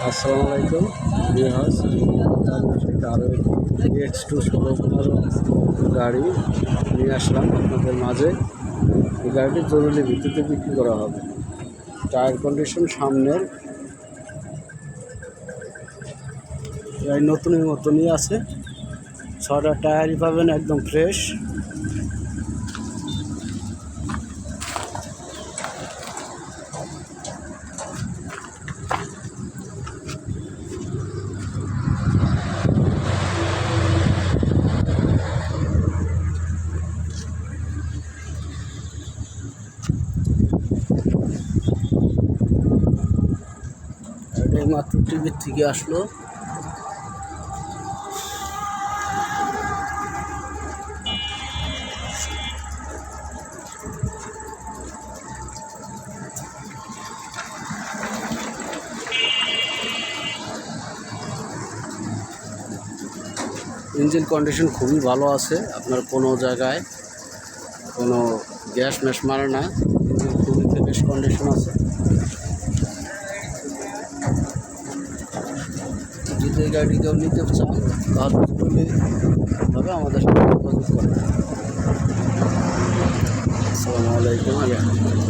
আসসালামু আলাইকুম আরও এক্স টু ষোলো গাড়ি নিয়ে আসলাম আপনাদের মাঝে। এই গাড়িটি জরুরি ভিত্তিতে বিক্রি করা হবে। টায়ার কন্ডিশন সামনের। গাড়ি নতুনের মতনই আছে। ছটা টায়ারই পাবেন, একদম ফ্রেশ। মাত্র টিভির থেকে আসলো। ইঞ্জিন কন্ডিশন খুবই ভালো আছে, আপনার কোনো জায়গায় কোনো গ্যাস ম্যাশ মারে না। ইঞ্জিন খুবই ফ্রেশ কন্ডিশন আছে। যদি গাড়ি কেউ নিতে চান তাহলে ভাবে আমাদের সাথে যোগাযোগ করেন আসসালামু আলাইকুম।